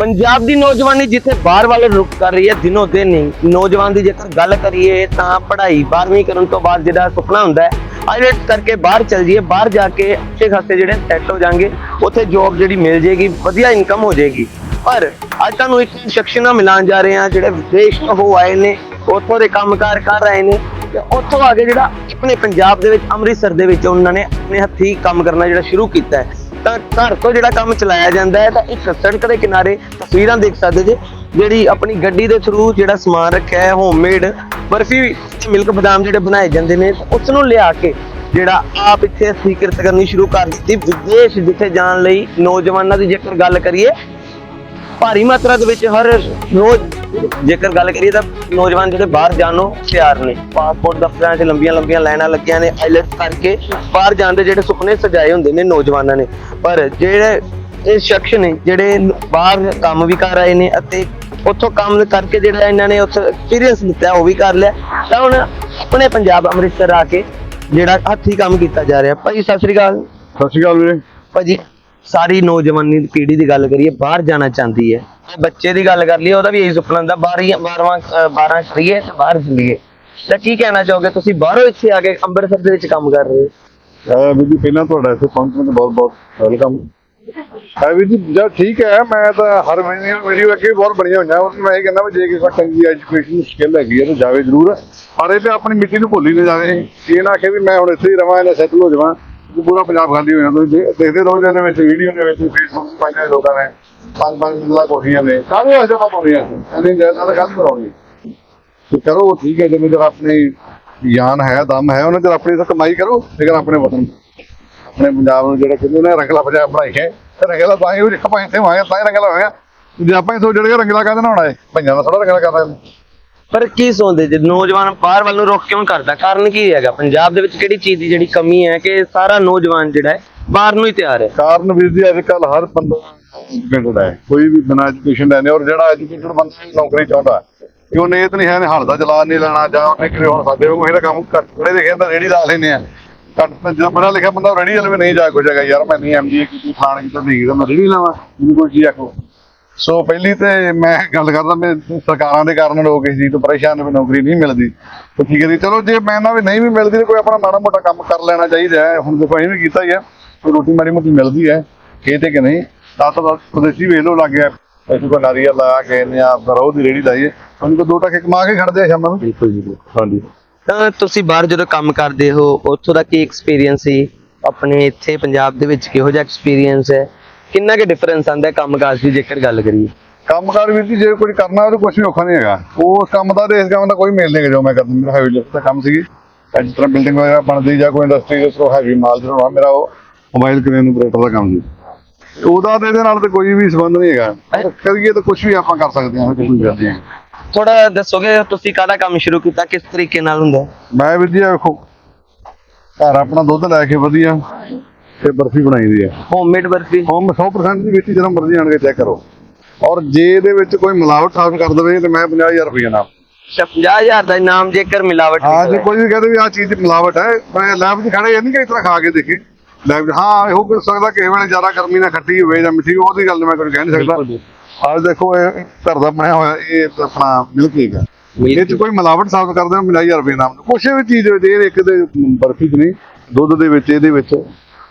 ਪੰਜਾਬ ਦੀ ਨੌਜਵਾਨੀ ਜਿੱਥੇ ਬਾਹਰ ਵੱਲ ਰੁਕ ਕਰ ਰਹੀ ਹੈ, ਦਿਨੋ ਦਿਨ ਹੀ ਨੌਜਵਾਨ ਦੀ ਜੇਕਰ ਗੱਲ ਕਰੀਏ ਤਾਂ ਪੜ੍ਹਾਈ 12ਵੀਂ ਕਰਨ ਤੋਂ ਬਾਅਦ ਜਿਹੜਾ ਸੁਪਨਾ ਹੁੰਦਾ ਹੈ ਆਈਲੈਟਸ ਕਰਕੇ ਬਾਹਰ ਚੱਲ ਜਾਈਏ, ਬਾਹਰ ਜਾ ਕੇ ਅੱਛੇ ਖਾਸੇ ਜਿਹੜੇ ਸੈੱਟ ਹੋ ਜਾਣਗੇ, ਉੱਥੇ ਜੌਬ ਜਿਹੜੀ ਮਿਲ ਜੇਗੀ ਵਧੀਆ ਇਨਕਮ ਹੋ ਜਾਏਗੀ। ਪਰ ਅੱਜ ਤੁਹਾਨੂੰ ਇੱਕ ਸ਼ਖਸ ਨਾਲ ਮਿਲਾਨ ਜਾ ਰਹੇ ਹਾਂ, ਜਿਹੜੇ ਵਿਦੇਸ਼ ਤੋਂ ਹੋ ਆਏ ਨੇ, ਉੱਥੋਂ ਦੇ ਕੰਮਕਾਰ ਕਰ ਰਹੇ ਨੇ ਤੇ ਉੱਥੋਂ ਆ ਕੇ ਜਿਹੜਾ ਆਪਣੇ ਪੰਜਾਬ ਦੇ ਵਿੱਚ, ਅੰਮ੍ਰਿਤਸਰ ਦੇ ਵਿੱਚ ਉਹਨਾਂ ਨੇ ਆਪਣੇ ਹੱਥੀਂ ਕੰਮ ਕਰਨਾ ਜਿਹੜਾ ਸ਼ੁਰੂ ਕੀਤਾ ਹੈ। ਤਾਂ ਘਰ ਤੋਂ ਜਿਹੜਾ ਕੰਮ ਚਲਾਇਆ ਜਾਂਦਾ ਹੈ, ਤਾਂ ਇੱਕ ਸੜਕ ਦੇ ਕਿਨਾਰੇ ਤਸਵੀਰਾਂ ਦੇਖ ਸਕਦੇ ਜੇ, ਜਿਹੜੀ ਆਪਣੀ ਗੱਡੀ ਦੇ ਥਰੂ ਜਿਹੜਾ ਸਮਾਨ ਰੱਖਿਆ ਹੈ ਹੋਮਮੇਡ ਬਰਫੀ ਮਿਲਕ ਬਦਾਮ ਜਿਹੜੇ ਬਣਾਏ ਜਾਂਦੇ ਨੇ ਉਸ ਨੂੰ ਲਿਆ ਕੇ ਜਿਹੜਾ ਆਪ ਇੱਥੇ ਸਵੀਕ੍ਰਿਤ ਕਰਨੀ ਸ਼ੁਰੂ ਕਰ ਦਿੱਤੀ। ਵਿਦੇਸ਼ ਜਿੱਥੇ ਜਾਣ ਲਈ ਨੌਜਵਾਨਾਂ ਦੀ ਜੇਕਰ ਗੱਲ ਕਰੀਏ, ਭਾਰੀ ਮਾਤਰਾ ਦੇ ਵਿੱਚ ਹਰ ਰੋਜ਼ ਜੇਕਰ ਗੱਲ ਕਰੀਏ ਤਾਂ ਨੌਜਵਾਨ ਜਿਹੜੇ ਬਾਹਰ ਜਾਣ ਨੂੰ ਤਿਆਰ ਨੇ ਪਾਸਪੋਰਟ ਦਫ਼ਤਰਾਂ 'ਚ ਲੰਬੀਆਂ ਲੰਬੀਆਂ ਲਾਈਨਾਂ ਲੱਗੀਆਂ ਨੇ ਆਈਲੈਟਸ ਕਰਕੇ ਬਾਹਰ ਜਾਣ ਦੇ ਜਿਹੜੇ ਸੁਪਨੇ ਸਜਾਏ ਹੁੰਦੇ ਨੇ ਨੌਜਵਾਨਾਂ ਨੇ। ਪਰ ਜਿਹੜੇ ਇਹ ਸ਼ਖਸ ਨੇ ਜਿਹੜੇ ਬਾਹਰ ਕੰਮ ਵੀ ਕਰ ਰਹੇ ਨੇ ਅਤੇ ਉੱਥੋਂ ਕੰਮ ਕਰਕੇ ਜਿਹੜਾ ਇਹਨਾਂ ਨੇ ਉੱਥੇ ਐਕਸਪੀਰੀਅੰਸ ਲਿੱਤਾ ਉਹ ਵੀ ਕਰ ਲਿਆ ਤਾਂ ਹੁਣ ਆਪਣੇ ਪੰਜਾਬ ਅੰਮ੍ਰਿਤਸਰ ਆ ਕੇ ਜਿਹੜਾ ਹੱਥੀਂ ਕੰਮ ਕੀਤਾ ਜਾ ਰਿਹਾ। ਭਾਈ ਸਤਿ ਸ੍ਰੀ ਅਕਾਲ। ਸਤਿ ਸ਼੍ਰੀ ਅਕਾਲ ਵੀਰੇ। ਭਾਜੀ ਸਾਰੀ ਨੌਜਵਾਨੀ ਦੀ ਪੀੜ੍ਹੀ ਦੀ ਗੱਲ ਕਰੀਏ, ਬਾਹਰ ਜਾਣਾ ਚਾਹੁੰਦੀ ਹੈ। ਬੱਚੇ ਦੀ ਗੱਲ ਕਰ ਲਈਏ, ਉਹਦਾ ਵੀ ਇਹੀ ਸੁਪਨਾ ਹੁੰਦਾ, ਬਾਹਰ ਹੀ 12ਵਾਂ 12 ਕਰੀਏ ਤੇ ਬਾਹਰ ਚੱਲੀਏ। ਤਾਂ ਕੀ ਕਹਿਣਾ ਚਾਹੋਗੇ? ਤੁਸੀਂ ਬਾਹਰੋਂ ਇੱਥੇ ਆ ਕੇ ਅੰਮ੍ਰਿਤਸਰ ਦੇ ਵਿੱਚ ਕੰਮ ਕਰ ਰਹੇ ਹੋ? ਵੀਰ ਜੀ, ਪਹਿਲਾਂ ਤੁਹਾਡਾ ਇੱਥੇ ਪਹੁੰਚਣ ਤੇ ਬਹੁਤ ਬਹੁਤ ਵੈਲਕਮ ਹੈ ਵੀਰ ਜੀ ਜਦ ਠੀਕ ਹੈ, ਮੈਂ ਤਾਂ ਹਰ ਮਹੀਨੇ ਵੀਡੀਓ ਅੱਗੇ ਬਹੁਤ ਬਣੀਆਂ ਹੋਈਆਂ। ਉਹ ਮੈਂ ਇਹ ਕਹਿੰਦਾ ਵੀ ਜੇ ਕਿਸੇ ਚੰਗੀ ਐਜੂਕੇਸ਼ਨ ਸਕਿੱਲ ਹੈਗੀ ਹੈ, ਤਾਂ ਜਾਵੇ ਜ਼ਰੂਰ। ਪਰ ਇਹ ਤੇ ਆਪਣੀ ਮਿੱਟੀ ਨੂੰ ਭੁੱਲੀ ਹੀ ਨਾ ਜਾਵੇ। ਇਹ ਨਾ ਕਿ ਵੀ ਮੈਂ ਹੁਣ ਇੱਥੇ ਹੀ ਰਵਾਂ ਇਹਨਾਂ ਸੈਟਲ ਹੋ ਜਾਵਾਂ। ਪੂਰਾ ਪੰਜਾਬ ਖਾਲੀ ਹੋ ਜਾਂਦਾ ਤੁਸੀਂ ਦੇਖਦੇ ਰਹੋ ਜਿਹਦੇ ਵਿੱਚ ਵੀਡੀਓ ਦੇ ਵਿੱਚ ਫੇਸਬੁੱਕ ਪਾਈਆਂ ਲੋਕਾਂ ਨੇ। ਪੰਜ ਪੰਜ ਮਿਲਾ ਕੋਠੀਆਂ ਨੇ। ਕਾਹਦੇ ਵਾਸਤੇ ਆਪਾਂ ਪਾਉਣੀਆਂ ਐਨੀ ਜ਼ਿਆਦਾ ਤਾਂ ਗੱਲ ਕਰਾਉਣੀ ਤੇ ਕਰੋ ਉਹ ਠੀਕ ਹੈ, ਜਿਵੇਂ ਜਰ ਆਪਣੀ ਜਾਨ ਹੈ, ਦਮ ਹੈ, ਉਹਨਾਂ ਜਰ ਆਪਣੀ ਤਾਂ ਕਮਾਈ ਕਰੋ, ਲੇਕਿਨ ਆਪਣੇ ਵਤਨ। ਆਪਣੇ ਪੰਜਾਬ ਨੂੰ ਜਿਹੜਾ ਕਹਿੰਦੇ ਨੇ, ਰੰਗਲਾ ਪੰਜਾਬ ਬਣਾਈ ਹੈ। ਰੰਗਲਾ ਤਾਂ ਹੀ ਉਹ ਜਿੱਕ ਪਾਈ ਤੇ ਹੋਇਆ ਤਾਂ ਹੀ ਰੰਗਲਾ ਹੋਇਆ। ਜੇ ਆਪਾਂ ਇਥੋਂ ਜਿਹੜੇ ਰੰਗਲਾ ਕਾਹਦੇ ਨਾਲ ਹੋਣਾ ਹੈ ਪੰਜਾਂ ਦਾ ਥੋੜਾ ਰੰਗਲਾ ਕਰ ਕਰਦਾ। ਪਰ ਕੀ ਸੋਚਦੇ ਜੇ? ਨੌਜਵਾਨ ਬਾਹਰ ਵੱਲ ਨੂੰ ਰੁਕ ਕਿਉਂ ਕਰਦਾ? ਕਾਰਨ ਕੀ ਹੈਗਾ? ਪੰਜਾਬ ਦੇ ਵਿੱਚ ਕਿਹੜੀ ਚੀਜ਼ ਦੀ ਜਿਹੜੀ ਕਮੀ ਹੈ ਕਿ ਸਾਰਾ ਨੌਜਵਾਨ ਜਿਹੜਾ ਹੈ ਬਾਹਰ ਨੂੰ ਹੀ ਤਿਆਰ ਹੈ? ਕਾਰਨ ਵੀਰ ਜੀ ਅੱਜ ਕੱਲ ਹਰ ਬੰਦਾ ਐਜੂਕੇਟਡ ਹੈ। ਕੋਈ ਵੀ ਬਿਨਾਂ ਐਜੂਕੇਸ਼ਨ ਦਾ ਔਰ ਜਿਹੜਾ ਐਜੂਕੇਟਡ ਬੰਦਾ ਨੌਕਰੀ ਚਾਹੁੰਦਾ ਕਿ ਉਹਨੇ ਇਹ ਤਾਂ ਨਹੀਂ ਹੈ, ਨੇ ਦਾ ਚਲਾ ਨਹੀਂ ਲੈਣਾ, ਜਾਂ ਉਹਨੇ ਕਿਤੇ ਹੁਣ ਸਾਡੇ ਕੋਲ ਇਹਦਾ ਕੰਮ ਘੱਟ ਪੜੇ ਲਿਖੇ ਤਾਂ ਰੇੜੀ ਲਾ ਲੈਨੇ ਆ। ਘੱਟ ਜਿਹੜਾ ਲਿਖਿਆ ਬੰਦਾ ਰੇੜੀ ਵਾਲੇ ਨਹੀਂ ਜਾ ਕੋ ਜਗਾ ਯਾਰ ਮੈਂ ਨਹੀਂ ਐਮਜੀ ਕੀਤੀ ਖਾਣ ਕੀਤਾ ਨਹੀਂ ਤਾਂ ਮੈਂ ਰੇੜੀ ਲਾਵਾਂ। ਮੈਨੂੰ ਕੋਈ ਚੀਜ਼ ਆਖੋ? ਸੋ ਪਹਿਲੀ ਤੇ ਮੈਂ ਗੱਲ ਕਰਦਾ ਮੈਂ ਸਰਕਾਰਾਂ ਦੇ ਕਾਰਨ ਲੋਕ ਇਸ ਚੀਜ਼ ਤੋਂ ਪਰੇਸ਼ਾਨ ਨੇ ਨੌਕਰੀ ਨਹੀਂ ਮਿਲਦੀ। ਤਾਂ ਠੀਕ ਹੈ ਜੀ ਚਲੋ ਜੇ ਮੈਂ ਨਾ ਵੀ ਨਹੀਂ ਵੀ ਮਿਲਦੀ ਤਾਂ ਕੋਈ ਆਪਣਾ ਮਾੜਾ ਮੋਟਾ ਕੰਮ ਕਰ ਲੈਣਾ ਚਾਹੀਦਾ ਹੈ। ਹੁਣ ਦੇਖੋ ਅਸੀਂ ਵੀ ਕੀਤਾ ਹੀ ਹੈ। ਕੋਈ ਰੋਟੀ ਮਾੜੀ ਮੋਟੀ ਮਿਲਦੀ ਹੈ ਇਹ ਤੇ ਕਿ ਨਹੀਂ? ਤਾਂ ਤਾਂ ਵਿਦੇਸ਼ੀ ਵੇਖ ਲੋ ਲੱਗ ਗਿਆ। ਅਸੀਂ ਕੋਈ ਨਾਰੀਅਲ ਲਾ ਕੇ ਨੇ ਆਪ ਰੋਹ ਦੀ ਰੇੜੀ ਲਾਈਏ ਉਹਨੂੰ ਕੋ ਦੋ ਟਕੇ ਕਮਾ ਕੇ ਖੜਦੇ ਆ ਸ਼ਾਮਾਂ ਨੂੰ। ਬਿਲਕੁਲ ਜੀ ਹਾਂਜੀ। ਤਾਂ ਤੁਸੀਂ ਬਾਹਰ ਜਦੋਂ ਕੰਮ ਕਰਦੇ ਹੋ ਉੱਥੋਂ ਦਾ ਕੀ ਐਕਸਪੀਰੀਅੰਸ ਸੀ? ਆਪਣੇ ਇੱਥੇ ਪੰਜਾਬ ਦੇ ਵਿੱਚ ਕਿਹੋ ਜਿਹਾ ਐਕਸਪੀਰੀਅੰਸ ਹੈ? ਕਿੰਨਾ ਕੁ ਡਿਫਰੈਂਸ ਆਂਦਾ ਹੈ ਕੰਮਕਾਜ ਦੀ ਜੇਕਰ ਗੱਲ ਕਰੀਏ? ਕੰਮਕਾਰ ਵੀਰ ਜੀ ਕੋਈ ਕਰਨਾ ਉਹ ਕੁਝ ਵੀ ਔਖਾ ਨਹੀਂ ਹੈਗਾ। ਉਹ ਕੰਮ ਦਾ ਤੇ ਇਸ ਕੰਮ ਦਾ ਕੋਈ ਮੇਲ ਨਹੀਂ ਜੋ ਮੈਂ ਕਰਦਾ। ਮੇਰਾ ਹੈਵੀ ਲਿਫਟ ਦਾ ਕੰਮ ਅੱਜ ਜਿਸ ਤਰ੍ਹਾਂ ਬਿਲਡਿੰਗ ਵਗੈਰਾ ਬਣਦੀ ਜਾਂ ਕੋਈ ਇੰਡਸਟਰੀ ਦੇ ਥਰੂ ਹੈਵੀ ਮਾਲ ਚੜਾਉਣਾ ਮੇਰਾ ਉਹ ਮੋਬਾਈਲ ਕ੍ਰੇਨ ਆਪਰੇਟਰ ਦਾ ਕੰਮ ਸੀ। ਉਹਦਾ ਤੇ ਇਹਦੇ ਨਾਲ ਤੇ ਕੋਈ ਵੀ ਸੰਬੰਧ ਨਹੀਂ ਹੈਗਾ। ਕਰੀਏ ਤਾਂ ਕੁਝ ਵੀ ਆਪਾਂ ਕਰ ਸਕਦੇ ਹਾਂ ਕੋਈ ਗੱਲ ਨਹੀਂ ਥੋੜਾ ਦੱਸੋਗੇ ਤੁਸੀਂ ਕਾਹਦਾ ਕੰਮ ਸ਼ੁਰੂ ਕੀਤਾ ਕਿਸ ਤਰੀਕੇ ਨਾਲ ਹੁੰਦਾ? ਹੈ? ਮੈਂ ਆਹ ਵੇਖੋ ਘਰ ਆਪਣਾ ਦੁੱਧ ਲੈ ਕੇ ਵਧੀਆ। ਤੇ ਬਰਫੀ ਬਣਾਈ ਦੀ ਹੈ। ਹੋਮਮੇਡ ਬਰਫੀ? ਹੋਮ 100% ਦੀ ਵਿੱਚ ਹੀ ਜਦੋਂ ਮਰਜ਼ੀ ਆਣ ਕੇ ਚੈੱਕ ਕਰੋ। ਔਰ ਜੇ ਇਹਦੇ ਵਿੱਚ ਕੋਈ ਮਿਲਾਵਟ ਸਾਬਤ ਕਰ ਦੇਵੇ ਤੇ ਮੈਂ 50000 ਰੁਪਏ ਨਾਲ 50000 ਦਾ ਇਨਾਮ ਜੇਕਰ ਮਿਲਾਵਟ ਹਾਂ ਜੇ। ਕੋਈ ਵੀ ਕਹਦੇ ਵੀ ਆਹ ਚੀਜ਼ ਦੀ ਮਿਲਾਵਟ ਹੈ ਮੈਂ ਲੈਬ 'ਚ ਖੜੇ ਇਹ ਨਹੀਂ ਕਿ ਇਸ ਤਰ੍ਹਾਂ ਖਾ ਕੇ ਦੇਖੇ। ਲੈਬ ਹਾਂ ਇਹੋ ਕਰ ਸਕਦਾ ਕਿਸੇ ਵੇਲੇ ਜ਼ਿਆਦਾ ਗਰਮੀ ਨਾਲ ਖੱਟੀ ਹੋਵੇ ਜਾਂ ਮਿੱਠੀ ਉਹਦੀ ਗੱਲ ਮੈਂ ਕੋਈ ਕਹਿ ਨਹੀਂ ਸਕਦਾ। ਆਹ ਦੇਖੋ ਇਹ ਘਰ ਦਾ ਬਣਿਆ ਹੋਇਆ ਇਹ ਆਪਣਾ ਮਿਲਕ ਕੇਕ ਹੈ ਇਹ 'ਚ ਕੋਈ ਮਿਲਾਵਟ ਸਾਬਤ ਕਰਦੇ ਹੋ 50000 ਰੁਪਏ ਨਾਮ। ਕੁਛ ਵੀ ਚੀਜ਼ ਇਹ ਇੱਕ ਦੇ ਬਰਫੀ 'ਚ ਨਹੀਂ ਦੁੱਧ ਦੇ ਵਿੱਚ ਇਹਦੇ ਵਿੱਚ।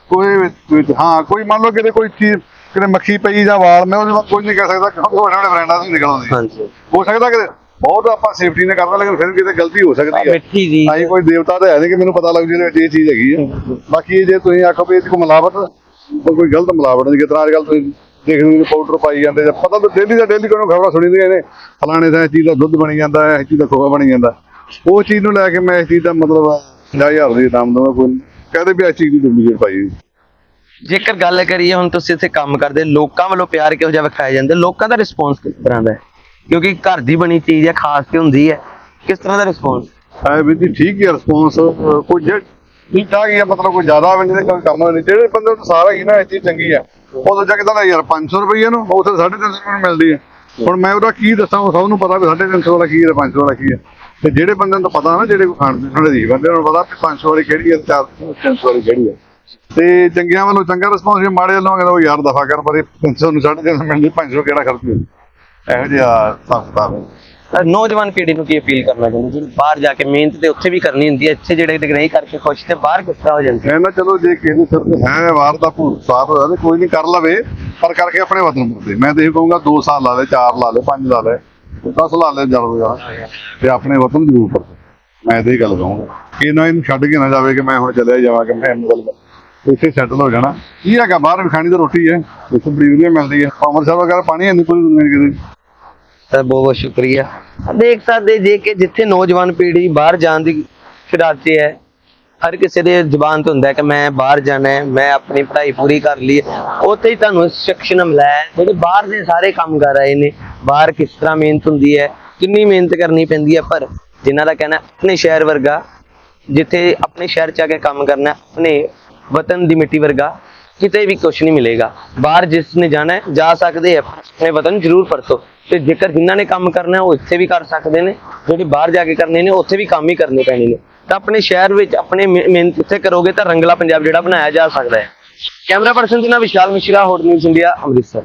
ਕੋਈ ਵਿੱਚ ਹਾਂ ਕੋਈ ਮੰਨ ਲਓ ਕਿਤੇ ਕੋਈ ਚੀਜ਼ ਕਿਤੇ ਮੱਖੀ ਪਈ ਜਾਂ ਵਾਲ ਮੈਂ ਉਹਦੇ ਕੁਝ ਨਹੀਂ ਕਹਿ ਸਕਦਾ ਕਿਉਂਕਿ ਵੱਡੇ ਵੱਡੇ ਬ੍ਰਾਂਡਾਂ ਤੋਂ ਨਿਕਲ ਆਉਂਦੀ ਹੈ। ਹਾਂਜੀ ਹੋ ਸਕਦਾ ਕਿ ਬਹੁਤ ਆਪਾਂ ਸੇਫਟੀ ਨਾਲ ਕਰਦਾ ਲੇਕਿਨ ਫਿਰ ਵੀ ਕਿਤੇ ਗਲਤੀ ਹੋ ਸਕਦੀ ਹੈ ਮਿੱਠੀ ਜੀ ਆਈ ਕੋਈ ਦੇਵਤਾ ਤਾਂ ਹੈ ਨਹੀਂ ਕਿ ਮੈਨੂੰ ਪਤਾ ਲੱਗ ਜੇ ਇਹ ਚੀਜ਼ ਹੈਗੀ ਹੈ ਬਾਕੀ ਇਹ ਜੇ ਤੁਸੀਂ ਆਖੋ ਵੀ ਇਹ 'ਚ ਕੋਈ ਮਿਲਾਵਟ ਕੋਈ ਗਲਤ ਮਿਲਾਵਟ ਨਹੀਂ ਕਿਤਨਾ ਅੱਜ ਕੱਲ ਤੁਸੀਂ ਦੇਖਦੇ ਹੋ ਪਾਊਡਰ ਪਾਈ ਜਾਂਦੇ ਜਾਂ ਪਤਾ ਤਾਂ ਡੇਲੀ ਦਾ ਡੇਲੀ ਕੋਈ ਖਬਰਾਂ ਸੁਣੀਦੀਆਂ ਨੇ ਫਲਾਣੇ ਦਾ ਚੀਜ਼ ਦਾ ਦੁੱਧ ਬਣੀ ਜਾਂਦਾ ਹੈ ਇਸ ਚੀਜ਼ ਦਾ ਖੋਆ ਬਣੀ ਜਾਂਦਾ ਉਹ ਚੀਜ਼ ਨੂੰ ਲੈ ਕੇ ਮੈਂ ਇਸ ਚੀਜ਼ ਦਾ ਮਤਲਬ 50000 ਦੀ ਦਾਮ ਦਵਾਂ ਕੋਈ। ਕਹਦੇ ਵੀ ਇਸ ਚੀਜ਼ ਦੀ ਡੁਪਲੀਕੇਟ ਪਾਈ ਹੋਈ। ਜੇਕਰ ਗੱਲ ਕਰੀਏ ਹੁਣ ਤੁਸੀਂ ਇੱਥੇ ਕੰਮ ਕਰਦੇ ਲੋਕਾਂ ਵੱਲੋਂ ਪਿਆਰ ਕਿਹੋ ਜਿਹਾ ਵਿਖਾਇਆ ਜਾਂਦਾ? ਲੋਕਾਂ ਦਾ ਰਿਸਪੌਂਸ ਕਿਸ ਤਰ੍ਹਾਂ ਦਾ ਹੈ? ਕਿਉਂਕਿ ਘਰ ਦੀ ਬਣੀ ਚੀਜ਼ ਹੈ ਖਾਸ ਤੇ ਹੁੰਦੀ ਹੈ। ਕਿਸ ਤਰ੍ਹਾਂ ਦਾ ਰਿਸਪੌਂਸ ਹੈ ਵੀ ਜੀ ਠੀਕ ਹੀ ਰਿਸਪੌਂਸ ਕੋਈ ਜੇ ਠੀਕ ਠਾਕ ਹੀ ਆ ਮਤਲਬ ਕੋਈ ਜ਼ਿਆਦਾ ਵੀ ਨਹੀਂ ਕੋਈ ਕੰਮ ਨਹੀਂ। ਜਿਹੜੇ ਬੰਦੇ ਨੂੰ ਸਾਰਾ ਹੀ ਨਾ ਇਹ ਚੀਜ਼ ਚੰਗੀ ਆ ਉਹ ਦੂਜਾ ਕਿਦਾਂ ਦਾ ਯਾਰ 500 ਰੁਪਏ ਨੂੰ ਉਹ ਤੇ 350 ਰੁਪਏ ਨੂੰ ਮਿਲਦੀ ਹੈ। ਹੁਣ ਮੈਂ ਉਹਦਾ ਕੀ ਦੱਸਾਂ, ਉਹ ਸਭ ਨੂੰ ਪਤਾ ਵੀ 350 ਵਾਲਾ ਕੀ ਹੈ 500 ਵਾਲਾ ਕੀ ਹੈ। ਤੇ ਜਿਹੜੇ ਬੰਦੇ ਨੂੰ ਪਤਾ ਨਾ, ਜਿਹੜੇ ਖਾਣ ਪੀਣ ਵਾਲੇ ਦੀ, ਬੰਦੇ ਨੂੰ ਪਤਾ ਵੀ 500 ਵਾਲੀ ਕਿਹੜੀ ਹੈ 400 ਵਾਲੀ ਕਿਹੜੀ ਹੈ। ਤੇ ਚੰਗਿਆਂ ਵੱਲੋਂ ਚੰਗਾ ਰਿਸਪੌਂਸ ਜੇ ਮਾੜੇ ਵੱਲੋਂ ਕਹਿੰਦਾ, ਉਹ ਯਾਰ ਦਫਾ ਕਰ ਪਰ ਇਹ 300 ਨੂੰ 350 ਮਿਲਦੀ 500 ਕਿਹੜਾ ਖਰਚ ਹੋਈ ਇਹੋ ਜਿਹਾ ਸੰਸਥਾ ਹੈ ਨੌਜਵਾਨ ਪੀੜ੍ਹੀ ਨੂੰ ਕੀ ਅਪੀਲ ਕਰਨਾ ਚਾਹੁੰਦੇ? ਜਿਹੜੀ ਬਾਹਰ ਜਾ ਕੇ ਮਿਹਨਤ ਤੇ ਉੱਥੇ ਵੀ ਕਰਨੀ ਹੁੰਦੀ ਹੈ, ਇੱਥੇ ਜਿਹੜੇ ਤੇ ਕਰਕੇ ਖੁਸ਼ ਤੇ ਬਾਹਰ ਕਿਸ ਹੋ ਜਾਂਦੇ? ਮੈਂ ਨਾ ਚਲੋ ਜੇ ਕਿਸੇ ਦੇ ਸਿਰ ਹੈ ਵਾਰ ਦਾ ਭੂਤ ਸਾਫ਼ ਹੋਇਆ ਤੇ ਕੋਈ ਨਹੀਂ ਕਰ ਲਵੇ, ਪਰ ਕਰਕੇ ਆਪਣੇ ਵਤਨ ਮੁਰਦੇ ਮੈਂ ਤੇ ਇਹ ਕਹੂੰਗਾ 2 ਸਾਲ ਲਾ ਲੈ 4 ਲਾ ਲੈ 5 ਲਾ ਲੈ 10 ਲਾ ਲੈ ਜਲ ਤੇ ਆਪਣੇ ਵਤਨ ਜ਼ਰੂਰ ਕਰ ਮੈਂ ਤੇ ਇਹ ਗੱਲ ਕਹੂੰਗਾ। ਕਿ ਨਾ ਇਹਨੂੰ ਛੱਡ ਕੇ ਨਾ ਜਾਵੇ ਕਿ ਮੈਂ ਹੁਣ ਚਲਿਆ ਜਾਵਾਂ, ਕਿ ਮੈਂ ਇਹਨੂੰ ਗੱਲ ਇੱਥੇ ਸੈਟਲ ਹੋ ਜਾਣਾ। ਕੀ ਹੈਗਾ? ਬਾਹਰ ਵੀ ਖਾਣੀ ਤਾਂ ਰੋਟੀ ਹੈ। ਇੱਥੇ ਬੜੀ ਵਧੀਆ ਮਿਲਦੀ ਹੈ। ਅੰਮ੍ਰਿਤਸਰ ਵਗੈਰਾ ਪਾਣੀ ਹੈ ਨਹੀਂ ਕੋਈ ਦੁਨੀਆ ਕਿਤੇ? ਸਰ ਬਹੁਤ ਬਹੁਤ ਸ਼ੁਕਰੀਆ। ਦੇਖ ਸਕਦੇ ਜੇ ਕਿ ਜਿੱਥੇ ਨੌਜਵਾਨ ਪੀੜ੍ਹੀ ਬਾਹਰ ਜਾਣ ਦੀ ਫਿਰਾਕ ਹੈ ਹਰ ਕਿਸੇ ਦੇ ਜ਼ੁਬਾਨ ਤੇ ਹੁੰਦਾ ਕਿ ਮੈਂ ਬਾਹਰ ਜਾਣਾ ਹੈ ਮੈਂ ਆਪਣੀ ਪੜ੍ਹਾਈ ਪੂਰੀ ਕਰ ਲਈ ਉੱਥੇ ਹੀ ਤੁਹਾਨੂੰ ਇਸ ਸ਼ਖਸ ਹੈ, ਜਿਹੜੇ ਬਾਹਰ ਦੇ ਸਾਰੇ ਕੰਮ ਕਰ ਰਹੇ ਨੇ ਬਾਹਰ ਕਿਸ ਤਰ੍ਹਾਂ ਮਿਹਨਤ ਹੁੰਦੀ ਹੈ ਕਿੰਨੀ ਮਿਹਨਤ ਕਰਨੀ ਪੈਂਦੀ ਹੈ ਪਰ ਜਿਨ੍ਹਾਂ ਦਾ ਕਹਿਣਾ ਆਪਣੇ ਸ਼ਹਿਰ ਵਰਗਾ ਜਿੱਥੇ ਆਪਣੇ ਸ਼ਹਿਰ 'ਚ ਆ ਕੇ ਕੰਮ ਕਰਨਾ ਆਪਣੇ ਵਤਨ ਦੀ ਮਿੱਟੀ ਵਰਗਾ ਕਿਤੇ ਵੀ ਕੁਝ ਨਹੀਂ ਮਿਲੇਗਾ। ਬਾਹਰ ਜਿਸ ਨੇ ਜਾਣਾ ਹੈ, ਜਾ ਸਕਦੇ ਆ ਆਪਣੇ ਵਤਨ ਜ਼ਰੂਰ ਪਰਤੋ। ਤੇ ਜੇਕਰ ਜਿਨ੍ਹਾਂ ਨੇ ਕੰਮ ਕਰਨਾ ਉਹ ਇੱਥੇ ਵੀ ਕਰ ਸਕਦੇ ਨੇ। ਜਿਹੜੇ ਬਾਹਰ ਜਾ ਕੇ ਕਰਨੇ ਨੇ, ਉੱਥੇ ਵੀ ਕੰਮ ਹੀ ਕਰਨੇ ਪੈਣੇ ਨੇ। ਤਾਂ ਆਪਣੇ ਸ਼ਹਿਰ ਵਿੱਚ ਆਪਣੇ ਮਿਹਨਤ ਇੱਥੇ ਕਰੋਗੇ ਤਾਂ ਰੰਗਲਾ ਪੰਜਾਬ ਜਿਹੜਾ ਬਣਾਇਆ ਜਾ ਸਕਦਾ ਹੈ। ਕੈਮਰਾ ਪਰਸਨ ਦੇ ਨਾਲ Vishal Mishra hot news India Amritsar.